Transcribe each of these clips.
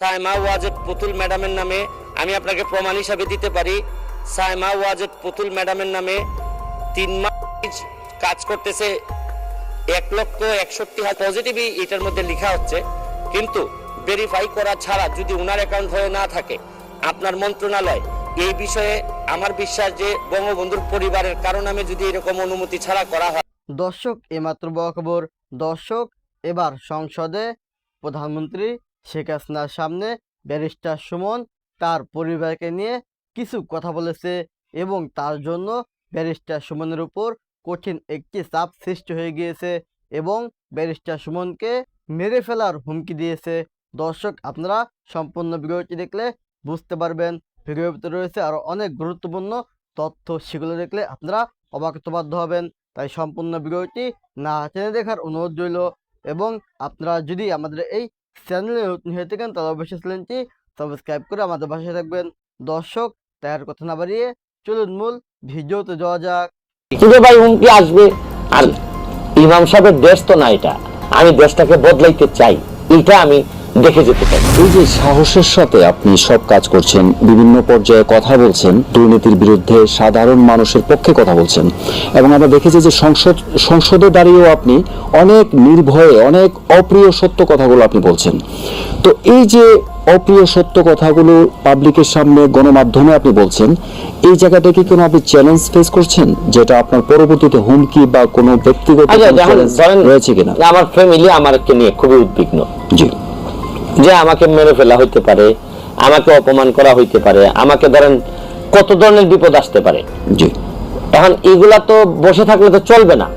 সাইমা ওয়াজেদ পুতুল ম্যাডামের নামে আমি আপনাকে প্রমাণ হিসাবে দিতে পারি। সাইমা ওয়াজেদ পুতুল ম্যাডামের নামে তিন মাস কাজ করতেছে। এক লক্ষ একষট্টি হাজার পজিটিভই এটার মধ্যে লেখা হচ্ছে। কিন্তু ভেরিফাই করা ছাড়া যদি উনার অ্যাকাউন্ট হয়ে না থাকে, আপনার মন্ত্রণালয় এই বিষয়ে আমার বিশ্বাস যে বঙ্গবন্ধুর পরিবারের কারণ আমি যদি এরকম অনুমতি ছাড়া করা হয়। দর্শক, এমাত্র বড় খবর দর্শক, এবার সংসদে প্রধানমন্ত্রী শেখ হাসিনার সামনে ব্যারিস্টার সুমন তার পরিবারকে নিয়ে কিছু কথা বলেছে এবং তার জন্য ব্যারিস্টার সুমনের উপর কঠিন একটি চাপ সৃষ্টি হয়ে গিয়েছে এবং ব্যারিস্টার সুমনকে মেরে ফেলার হুমকি দিয়েছে। দর্শক, আপনারা সম্পূর্ণ ভিডিওটি দেখলে বুঝতে পারবেন। ভিডিওর ভিতরে রয়েছে আরও অনেক গুরুত্বপূর্ণ তথ্য। সেগুলো দেখলে আপনারা অবাক বাধ্য হবেন। তাই সম্পূর্ণ ভিডিওটি না টেনে দেখার অনুরোধ রইল এবং আপনারা যদি আমাদের এই চ্যানেলে নতুন হয়ে থাকেন তারা অবশ্যই চ্যানেলটি সাবস্ক্রাইব করে আমাদের পাশে থাকবেন। দর্শক তার কথা না বাড়িয়ে চলুন মূল ভিডিওতে যাওয়া যাক। কিছু ভাই হুমকি আসবে, আর ইমাম সাহেবের দেশ তো না এটা। আমি দেশটাকে বদলাইতে চাই। এটা আমি দেখে যেতে চাই। এই যে সাহসের সাথে আপনি সব কাজ করছেন বিভিন্ন পর্যায়ে কথা বলছেন দুর্নীতির বিরুদ্ধে সাধারণ মানুষের পক্ষে কথা বলছেন এবং আমরা দেখেছি যে সংসদ সংসদে দাঁড়িয়েও আপনি অনেক নির্ভয়ে অনেক অপ্রিয় সত্য কথাগুলো আপনি বলছেন। তো এই যে অপ্রিয় সত্য কথাগুলো পাবলিকের সামনে গণমাধ্যমে আপনি বলছেন এই জায়গাটা কি কোনো আপনি চ্যালেঞ্জ ফেস করছেন যেটা আপনার পরবর্তীতে হুমকি বা কোনো ব্যক্তিগত আচ্ছা রয়েছে কিনা? আমার ফ্যামিলি আমাকে নিয়ে খুবই উদ্বিগ্ন। জি। যে আমাকে মেরে ফেলা হইতে পারে আমাকে অপমান করা হইতে পারে আমাকে ধরেন কত ধরনের বিপদ আসতে পারে। জি। এখন এগুলা তো বসে থাকলে তো চলবে না।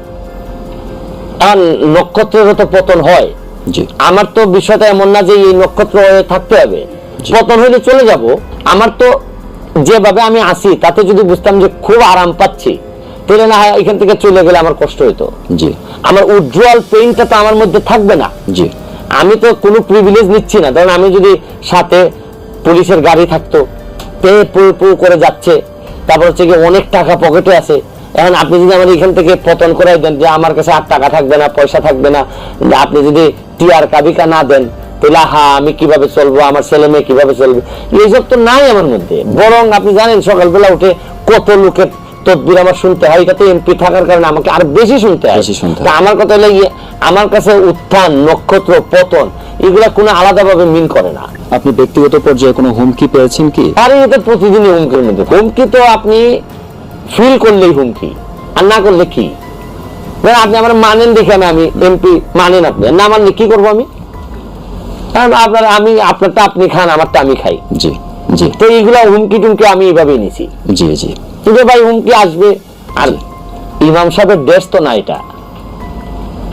এখন নক্ষত্রেরও তো পতন হয়। জি। আমার তো বিষয়টা এমন না যে এই নক্ষত্র হয়ে থাকতে হবে। পতন হইলে চলে যাব। আমার তো যেভাবে আমি আসি তাতে যদি বুঝতাম যে খুব আরাম পাচ্ছি তাহলে না হয় এখান থেকে চলে গেলে আমার কষ্ট হইতো। জি। আমার উজ্জ্বল পেইনটা তো আমার মধ্যে থাকবে না। জি। আমি তো কোনো প্রিভিলেজ নিচ্ছি না। ধরুন আমি যদি সাথে পুলিশের গাড়ি থাকতো, পে, পু পু করে যাচ্ছে, তারপর হচ্ছে কি অনেক টাকা পকেটে আছে। এখন আপনি যদি আমার এখান থেকে পতন করাই দেন যে আমার কাছে আর টাকা থাকবে না, পয়সা থাকবে না আপনি যদি টিআর কাবিকা না দেন, তাহলে হা আমি কীভাবে চলবো, আমার ছেলে মেয়ে কীভাবে চলবে? এইসব তো নাই আমার মধ্যে। বরং আপনি জানেন সকালবেলা উঠে কত লোকের তদবির আমার শুনতে হয় এটাতে এমপি থাকার কারণে আমাকে আর বেশি শুনতে হয়। তা আমার কথা হলো গিয়ে, আমার কাছে উত্থান নক্ষত্র পতন এগুলা কোনো আলাদাভাবে মিন করে না। আপনি ব্যক্তিগত পর্যায়ে কোনো হুমকি পেয়েছেন কি? আর এটা প্রতিদিনই হুমকির মধ্যে হুমকি তো আপনি ফিল করলেই হুমকি আর না করলে কি? ধরেন আপনি আমার মানেন দেখে আমি আমি এমপি মানেন আপনি না মানলে কি করব আমি? কারণ আপনার আমি আপনারটা আপনি খান আমারটা আমি খাই। জি। জি। তো এইগুলা হুমকি টুমকি আমি এইভাবেই নিছি। জি জি। কিন্তু ভাই হুমকি আসবে? আর ইমাম সাহেবের দেশ তো না এটা।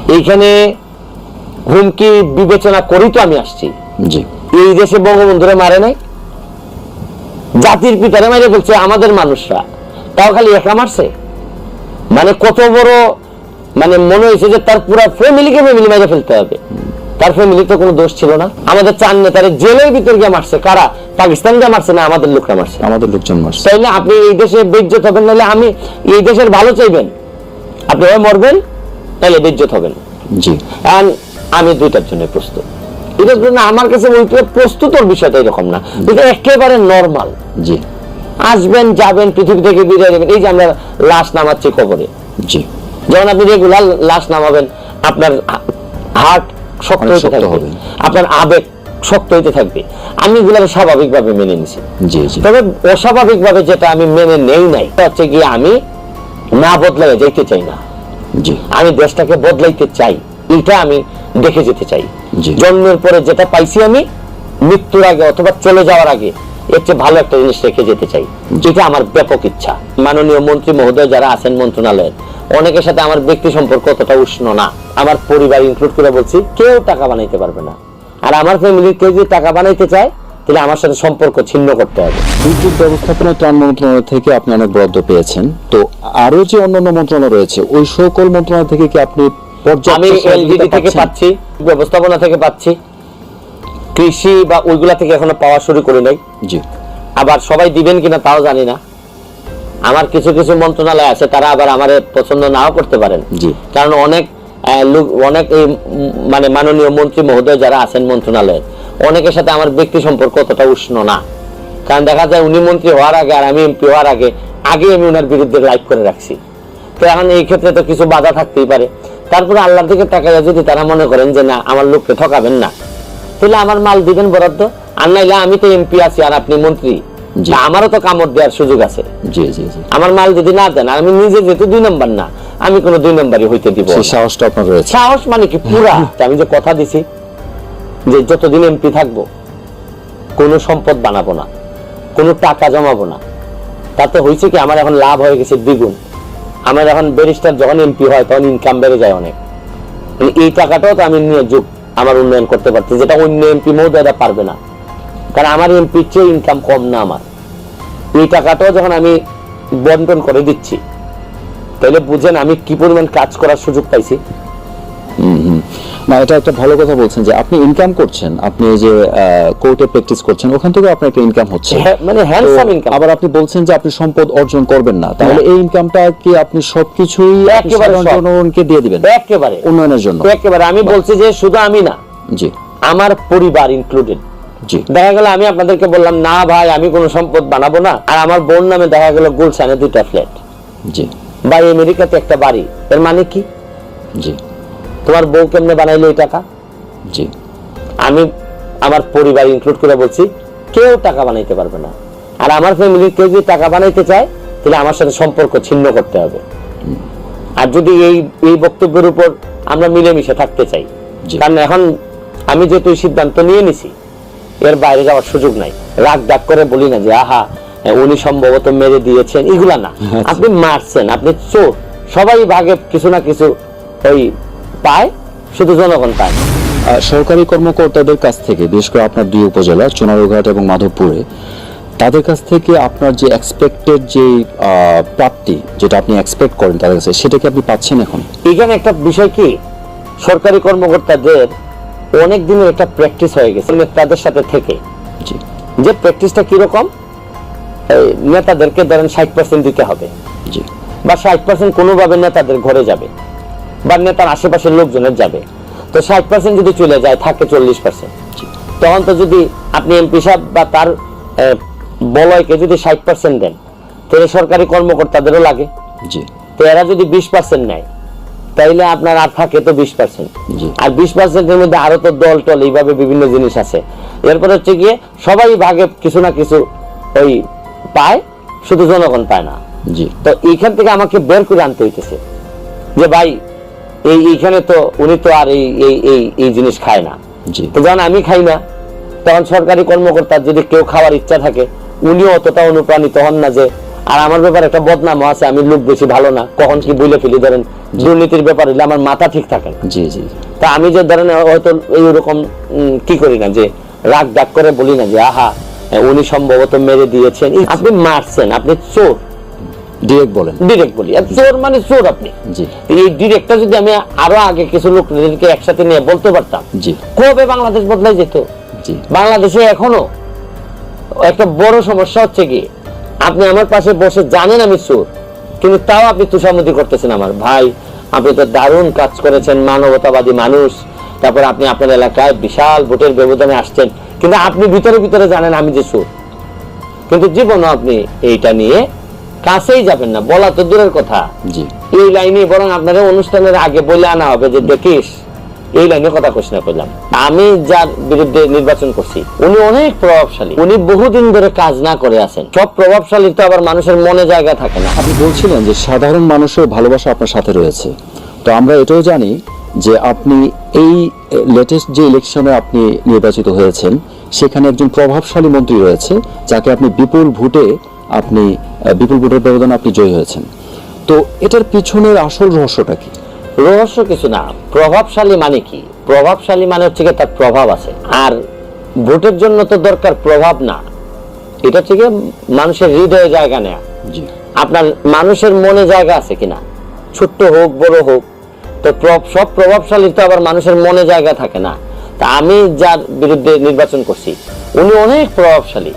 এইখানে হুমকি বিবেচনা করেই তো আমি আসছি। জি। এই দেশে বঙ্গবন্ধুরে মারে নাই। জাতির পিতারে মেরে ফেলছে আমাদের মানুষরা। তাও খালি একা মারছে? মানে কত বড় মানে মনে হয়েছে যে তার পুরো ফ্যামিলিকে ফ্যামিলি মেরে ফেলতে হবে। তার ফ্যামিলি তো কোনো দোষ ছিল না। আমাদের চার নেতারে জেলের ভিতর গিয়ে মারছে। কারা? পাকিস্তান গিয়ে মারছে না আমাদের লোকরা মারছে? আমাদের লোকজন মারছে। তাইলে আপনি এই দেশে বেজ্জত হবেন নাহলে আমি এই দেশের ভালো চাইবেন। আপনি হয় মরবেন তাহলে বেজ্জত হবেন। জি। And আমি দুইটার জন্য প্রস্তুত। এটার জন্য আমার কাছে ওইটা প্রস্তুতর বিষয়টা এরকম না। এটা একেবারে নর্মাল জি। আসবেন যাবেন পৃথিবী থেকে বিদায় নেবেন। এই যে আমরা লাশ নামাচ্ছি কবরে জি। যেমন আপনি রেগুলার লাশ নামাবেন আপনার হার্ট শক্ত হইতে থাকবে। আপনার আবেগ শক্ত হইতে থাকবে। আমি এগুলো স্বাভাবিকভাবে মেনে নিছি। তবে অস্বাভাবিকভাবে যেটা আমি মেনে নেই নাই হচ্ছে গিয়ে আমি না বদলাই যাইতে চাই না। জি। আমি দেশটাকে বদলাইতে চাই এটা আমি দেখে যেতে চাই। জি। জন্মের পরে যেটা পাইছি আমি মৃত্যুর আগে অথবা চলে যাওয়ার আগে এর চেয়ে ভালো একটা জিনিস রেখে যেতে চাই। যেটা আমার ব্যাপক ইচ্ছা। মাননীয় মন্ত্রী মহোদয় যারা আছেন মন্ত্রণালয়ের অনেকের সাথে আমার ব্যক্তি সম্পর্ক অতটা উষ্ণ না। আমার পরিবার ইনক্লুড করে বলছি কেউ টাকা বানাইতে পারবে না। আর আমার ফ্যামিলির কেউ যদি টাকা বানাইতে চায় তাহলে আমার সাথে সম্পর্ক ছিন্ন করতে হবে। দুর্যোগ ব্যবস্থাপনা ত্রাণ মন্ত্রণালয় থেকে আপনি অনেক বরাদ্দ পেয়েছেন। তো আরও যে অন্যান্য মন্ত্রণালয় রয়েছে ওই সকল মন্ত্রণালয় থেকে কি আপনি আমি এলজিডি থেকে পাচ্ছি ব্যবস্থাপনা থেকে পাচ্ছি। কৃষি বা ওইগুলা থেকে এখনও পাওয়া শুরু করে নাই। জি। আবার সবাই দিবেন কিনা তাও জানি না। আমার কিছু কিছু মন্ত্রণালয় আছে তারা আবার আমার পছন্দ নাও করতে পারেন। কারণ অনেক লোক অনেক এই মানে মাননীয় মন্ত্রী মহোদয় যারা আছেন মন্ত্রণালয়ে অনেকের সাথে আমার ব্যক্তি সম্পর্ক অতটা উষ্ণ না। কারণ দেখা যায় উনি মন্ত্রী হওয়ার আগে আর আমি এমপি হওয়ার আগে আগে আমি ওনার বিরুদ্ধে লাইভ করে রাখছি। তো এখন এই ক্ষেত্রে তো কিছু বাধা থাকতেই পারে। তারপরে আল্লাহর দিকে তাকাইয়া যদি তারা মনে করেন যে না আমার লোককে ঠকাবেন না তাহলে আমার মাল দিবেন বরাদ্দ। আর নাইলে আমি তো এমপি আছি আর আপনি মন্ত্রী। আমারও তো কামড় দেওয়ার সুযোগ আছে। জি জি জি। আমার মাল যদি না দেন আমি নিজে যেহেতু দুই নম্বর না আমি কোনো দুই নম্বরই হইতে দিব সাহসটা আপনার রয়েছে। সাহস মানে কি পুরা? আমি যে কথা দিছি যে যতদিন এমপি থাকব কোনো সম্পদ বানাবো না কোনো টাকা জমাবো না। তাতে হয়েছে কি আমার এখন লাভ হয়ে গেছে দ্বিগুণ। আমার এখন ব্যারিস্টার যখন এমপি হয় তখন ইনকাম বেড়ে যায় অনেক। মানে এই টাকাটাও তো আমি নিয়ে যোগ আমার উন্নয়ন করতে পারছি যেটা অন্য এমপি মহোদয়রা পারবে না। কারণ আমার এমপির চেয়ে ইনকাম কম না আমার। এই টাকাটাও যখন আমি বন্টন করে দিচ্ছি তাহলে বুঝেন আমি কি পরিমাণ কাজ করার সুযোগ পাইছি। হুম, হুম। না এটা একটা ভালো কথা বলছেন যে আপনি ইনকাম করছেন আপনি যে কোর্টে প্র্যাকটিস করছেন ওখান থেকে আপনার একটা ইনকাম হচ্ছে। হ্যাঁ, মানে হ্যান্ডসাম ইনকাম আবার আপনি বলছেন যে আপনি সম্পদ অর্জন করবেন না তাহলে এই ইনকামটা কি আপনি সবকিছুই একেবারে জনগণকে দিয়ে দিবেন? একেবারে। উন্নয়নের জন্য। একেবারে। আমি বলছি যে শুধু আমি না জি। আমার পরিবার ইনক্লুডেড দেখা গেল আমি আপনাদেরকে বললাম না ভাই আমি কোনো সম্পদ বানাবো না। আর আমার বোন নামে দেখা গেল গুলশানে দুইটা ফ্ল্যাট। জি। বা আমেরিকাতে একটা বাড়ি। এর মানে কি? জি। তোমার বউ কেমনে বানাইলো এই টাকা? জি। আমি আমার পরিবার ইনক্লুড করে বলছি কেউ টাকা বানাইতে পারবে না। আর আমার ফ্যামিলির কেউ যদি টাকা বানাইতে চায় তাহলে আমার সাথে সম্পর্ক ছিন্ন করতে হবে। আর যদি এই এই বক্তব্যের উপর আমরা মিলেমিশে থাকতে চাই। কারণ এখন আমি যেহেতু সিদ্ধান্ত নিয়ে নিছি এর বাইরে যাওয়ার সুযোগ নাই। রাগ ডাক করে বলি না যে আহা উনি সম্ভবত মেরে দিয়েছেন। এগুলা না। আপনি মারছেন আপনি চোর। সবাই ভাগে কিছু না কিছু ওই পায় শুধু জনগণ পায়। সরকারি কর্মকর্তাদের কাছ থেকে বিশেষ করে আপনার দুই উপজেলা চুনারুঘাট এবং মাধবপুরে তাদের কাছ থেকে আপনার যে এক্সপেক্টেড যে প্রাপ্তি যেটা আপনি এক্সপেক্ট করেন তাদের কাছে সেটা কি আপনি পাচ্ছেন এখন? এখানে একটা বিষয় কি? সরকারি কর্মকর্তাদের অনেক দিনের একটা প্র্যাকটিস হয়ে গেছে নেতাদের সাথে থেকে। যে প্র্যাকটিসটা কীরকম নেতাদেরকে ধরেন ষাট পার্সেন্ট দিতে হবে। জি। বা ষাট পার্সেন্ট কোনোভাবে নেতাদের ঘরে যাবে বা নেতার আশেপাশের লোকজনের যাবে। তো ষাট পার্সেন্ট যদি চলে যায় থাকে চল্লিশ পার্সেন্ট তখন তো যদি আপনি এমপি সাহেব বা তার বলয়কে যদি ষাট পার্সেন্ট দেন তাহলে সরকারি কর্মকর্তাদেরও লাগে। জি। তো এরা যদি বিশ পার্সেন্ট নেয় তাইলে আপনার আর থাকে তো বিশ পার্সেন্ট আর বিশ পার্সেন্টের মধ্যে আরও তো দল টল এইভাবে বিভিন্ন জিনিস আছে। এরপর হচ্ছে গিয়ে সবাই ভাগে কিছু না কিছু ওই পায় শুধু জনগণ পায় না। জি। তো এইখান থেকে আমাকে বের করে আনতে হইতেছে। যে ভাই এই এইখানে তো উনি তো আর এই এই এই জিনিস খায় না। তো যখন আমি খাই না তখন সরকারি কর্মকর্তার যদি কেউ খাওয়ার ইচ্ছা থাকে উনিও অতটা অনুপ্রাণিত হন না যে আর আমার ব্যাপারে একটা বদনাম আছে আমি লোক বেশি ভালো না। কখন কি বলে ফেলি ধরেন দুর্নীতির ব্যাপার হলে আমার মাথা ঠিক থাকে না। জি জি। তা আমি যে ধরেন হয়তো এইরকম কি করি না যে রাগ ডাক করে বলি না যে আহা উনি সম্ভবত মেরে দিয়েছেন। আপনি মারছেন আপনি চোর। ডিরেক্ট বলেন। ডিরেক্ট বলি চোর মানে চোর আপনি। জি। এই ডিরেক্টটা যদি আমি আরও আগে কিছু লোকদেরকে একসাথে নিয়ে বলতে পারতাম জি। কবে বাংলাদেশ বদলাই যেত? জি। বাংলাদেশে এখনও একটা বড় সমস্যা হচ্ছে কি আপনি আমার পাশে বসে জানেন আমি চোর কিন্তু তাও আপনি তুষামতি করতেছেন আমার। ভাই আপনি তো দারুণ কাজ করেছেন মানবতাবাদী মানুষ। তারপর আপনি আপনার এলাকায় বিশাল ভোটের ব্যবধানে আসছেন কিন্তু আপনি ভিতরে ভিতরে জানেন আমি যে চোর। কিন্তু জীবনও আপনি এইটা নিয়ে কাছেই যাবেন না বলা তো দূরের কথা। জি। এই লাইনে বরং আপনার অনুষ্ঠানের আগে বলে আনা হবে যে দেখিস এই লাইনে কথা ঘোষণা করলাম আমি যার বিরুদ্ধে নির্বাচন করছি, উনি অনেক প্রভাবশালী। উনি বহুদিন ধরে কাজ না করে আছেন। সব প্রভাবশালী তো আবার মানুষের মনে জায়গা থাকে না। আপনি বলছিলেন যে সাধারণ মানুষের ভালোবাসা আপনার সাথে রয়েছে। তো আমরা এটাও জানি যে আপনি এই লেটেস্ট যে ইলেকশনে আপনি নির্বাচিত হয়েছেন, সেখানে একজন প্রভাবশালী মন্ত্রী রয়েছে, যাকে আপনি বিপুল ভোটে আপনি বিপুল ভোটের ব্যবধানে আপনি জয়ী হয়েছেন। তো এটার পিছনের আসল রহস্যটা কি? রহস্য কিছু না। প্রভাবশালী মানে কি? প্রভাবশালী মানে হচ্ছে গিয়ে তার প্রভাব আছে। আর ভোটের জন্য তো দরকার প্রভাব না। এটা হচ্ছে গিয়ে মানুষের হৃদয়ে জায়গা নেয়া। আপনার মানুষের মনে জায়গা আছে কিনা? ছোট্ট হোক বড় হোক তো সব প্রভাবশালী তো আবার মানুষের মনে জায়গা থাকে না। তা আমি যার বিরুদ্ধে নির্বাচন করছি উনি অনেক প্রভাবশালী।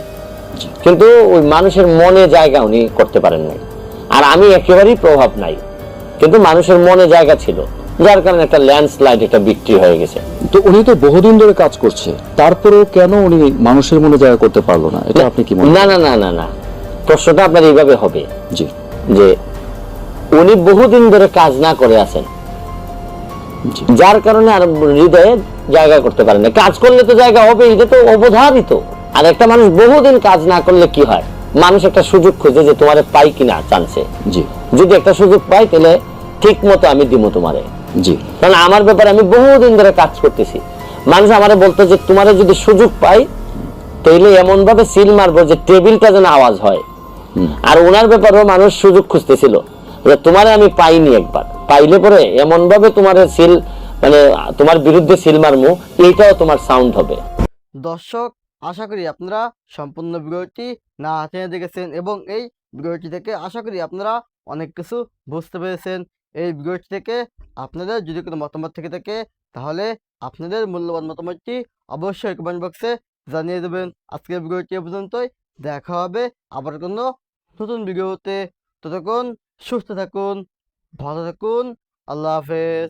কিন্তু ওই মানুষের মনে জায়গা উনি করতে পারেন নাই। আর আমি একেবারেই প্রভাব নাই। কিন্তু মানুষের মনে জায়গা ছিল যার কারণে একটা ল্যান্ডস্লাইড একটা বিক্রি হয়ে গেছে। তো উনি তো বহুদিন ধরে কাজ করছে তারপরেও কেন উনি মানুষের মনে জায়গা করতে পারল না? এটা আপনি কি মনে না না না না না। প্রশ্নটা আপনার এইভাবে হবে জি। যে উনি বহুদিন ধরে কাজ না করে আছেন। যার কারণে আর হৃদয়ে জায়গা করতে পারে না। কাজ করলে তো জায়গা হবে এটা তো অবধারিত। আর একটা মানুষ বহুদিন কাজ না করলে কি হয়? মানুষ একটা সুযোগ খুঁজে যে তোমার পাই কিনা চান্সে জি। যদি একটা সুযোগ পাই তাহলে ঠিক মতো আমি দিব তোমারে। জি। কারণ আমার ব্যাপারে আমি বহুদিন ধরে কাজ করতেছি। মানুষ আমারে বলতো যে তোমারে যদি সুযোগ পাই তাইলে এমন ভাবে সিল মারবো যে টেবিলটা যেন আওয়াজ হয়। আর ওনার ব্যাপারেও মানুষ সুযোগ খুঁজতেছিল যে তোমারে আমি পাইনি একবার। পাইলে পরে এমন ভাবে তোমার সিল মানে তোমার বিরুদ্ধে সিল মারমু এইটাও তোমার সাউন্ড হবে। দর্শক আশা করি আপনারা সম্পূর্ণ ভিডিওটি না টেনে দেখেছেন এবং এই ভিডিওটি থেকে আশা করি আপনারা অনেক কিছু বুঝতে পেরেছেন। এই ভিডিওটি থেকে আপনাদের যদি কোনো মতামত থেকে থাকে, তাহলে আপনাদের মূল্যবান মতামতটি অবশ্যই কমেন্ট বক্সে জানিয়ে দেবেন। আজকের ভিডিওটি পর্যন্তই। দেখা হবে আবার কোনো নতুন ভিডিওতে ততক্ষণ সুস্থ থাকুন, ভালো থাকুন। আল্লাহ হাফেজ।